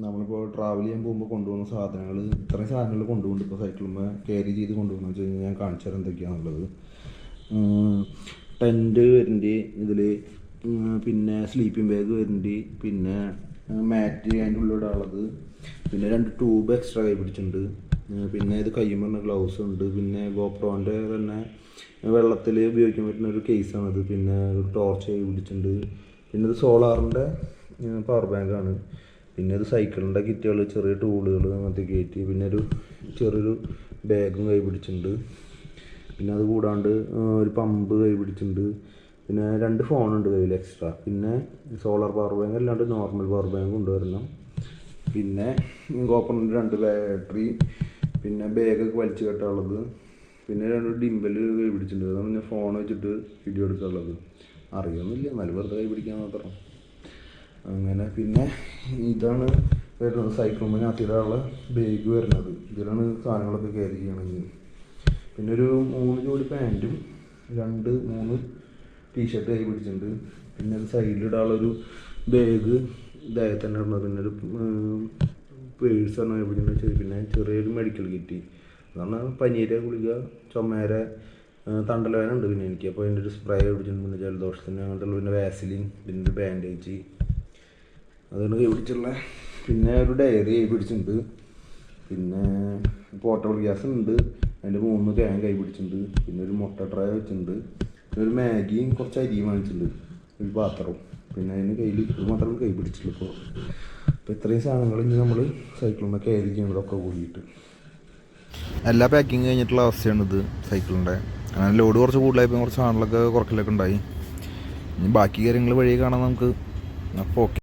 നമ്മളിപ്പോൾ ട്രാവൽ ചെയ്യാൻ പോകുമ്പോൾ കൊണ്ടുപോകുന്ന സാധനങ്ങൾ ഇത്രയും സാധനങ്ങൾ കൊണ്ടുപോകുന്നുണ്ട്. ഇപ്പോൾ സൈക്കിളുമ്പോൾ ക്യാരി ചെയ്ത് കൊണ്ടുപോകുന്ന. വെച്ച് കഴിഞ്ഞാൽ ഞാൻ കാണിച്ചു തരാം എന്തൊക്കെയാണെന്നുള്ളത് ടെന്റ് വരുന്നുണ്ട് ഇതിൽ പിന്നെ സ്ലീപ്പിംഗ് ബാഗ് വരുന്നുണ്ട്. പിന്നെ മാറ്റ് അതിന്റെ ഉള്ളിടാനുള്ളത് പിന്നെ രണ്ട് ട്യൂബ് എക്സ്ട്രാ കൈ പിടിച്ചിട്ടുണ്ട്. പിന്നെ ഇത് കയ്യുമ്പോൾ ഗ്ലൗസ് ഉണ്ട്. പിന്നെ ഗോപ്രോന്റെ തന്നെ വെള്ളത്തിൽ ഉപയോഗിക്കാൻ പറ്റുന്ന ഒരു കേസാണത് പിന്നെ ഒരു ടോർച്ച് കൈ പിടിച്ചിട്ടുണ്ട്. പിന്നെ ഇത് സോളാറിന്റെ പവർ ബാങ്കാണ് പിന്നെ ഒരു സൈക്കിളിന്റെ കിറ്റുകൾ ചെറിയ ടൂളുകൾ അങ്ങനത്തെ കയറ്റി പിന്നെ ഒരു ചെറിയൊരു ബാഗും കൈ പിടിച്ചിട്ടുണ്ട് പിന്നെ അത് കൂടാണ്ട് ഒരു പമ്പ് കൈ പിടിച്ചിട്ടുണ്ട് പിന്നെ രണ്ട് ഫോണുണ്ട് കയ്യിൽ എക്സ്ട്രാ പിന്നെ സോളാർ പവർ ബാങ്ക് അല്ലാണ്ട് നോർമൽ പവർ ബാങ്ക് കൊണ്ടുവരണം. പിന്നെ ഗോപ്പറിന്റെ രണ്ട് ബാറ്ററി പിന്നെ ബാഗൊക്കെ വലിച്ചു കെട്ടാനുള്ളത്. പിന്നെ രണ്ട് ഡിമ്പൽ കൈ പിടിച്ചിട്ടുണ്ട് അതാണ് ഞാൻ ഫോൺ വെച്ചിട്ട് വീഡിയോ എടുക്കാനുള്ളത്. അറിയൊന്നുമില്ല. എന്നാലും വെറുതെ കൈ പിടിക്കാൻ മാത്രം. അങ്ങനെ പിന്നെ ഇതാണ് വരുന്നത് സൈക്കിൾ ഞാത്തിടാനുള്ള ബാഗ് വരുന്നത്. ഇതിലാണ് സാധനങ്ങളൊക്കെ ക്യാരി ചെയ്യണമെങ്കിൽ പിന്നെ ഒരു മൂന്ന് ജോഡി പാന്റും രണ്ട് മൂന്ന് ടീഷർട്ട് കൈ പിടിച്ചിട്ടുണ്ട്. പിന്നെ അത് സൈഡിലിടാനുള്ളൊരു ബാഗ് ഇതായി തന്നെ ഇടുന്നത്. പിന്നെ ഒരു പേഴ്സാണ് കൈ പിടിച്ചിട്ടുണ്ട്. പിന്നെ ചെറിയൊരു മെഡിക്കൽ കിറ്റ് അതാണ് പനീര ഗുളിക ചുമേരെ തണ്ടലവേന ഉണ്ട് പിന്നെ എനിക്ക്. അപ്പോൾ അതിന്റെ ഒരു സ്പ്രേ പിടിച്ചിട്ടുണ്ട്. പിന്നെ ജലദോഷത്തിന് അങ്ങനത്തെ പിന്നെ വാസിലിൻ പിന്നെ ഒരു ബാൻഡേജ് അതാണ് കൈ പിടിച്ചുള്ള. പിന്നെ ഒരു ഡയറി കൈ പിടിച്ചിട്ടുണ്ട്. പിന്നെ പോർട്ടബിൾ ഗ്യാസ് ഉണ്ട്. അതിന്റെ മൂന്ന് ക്യാൻ കൈ പിടിച്ചിട്ടുണ്ട്. പിന്നെ ഒരു മുട്ട ട്രൈ വെച്ചിട്ടുണ്ട്. ഒരു മാഗിയും കുറച്ച് അരിയും വാങ്ങിച്ചിട്ടുണ്ട്. ഒരു പാത്രവും. പിന്നെ അതിന് കയ്യിൽ ഇത് മാത്രമേ കൈ പിടിച്ചിട്ടുള്ളൂ ഇപ്പോൾ അപ്പോൾ ഇത്രയും സാധനങ്ങൾ ഇനി നമ്മൾ സൈക്കിളിൽ ക്യാരി ഒക്കെ കൂടിയിട്ട്. എല്ലാ പാക്കിങ് കഴിഞ്ഞിട്ടുള്ള അവസ്ഥയാണ് ഇത് സൈക്കിളിന്റെ അങ്ങനെ ലോഡ് കുറച്ച് കൂടുതലായപ്പോൾ കുറച്ച് സാധനങ്ങളൊക്കെ കുറക്കലൊക്കെ ഉണ്ടായി. ഇനി ബാക്കി കാര്യങ്ങൾ വഴി കാണാൻ നമുക്ക്. അപ്പോൾ ഓക്കെ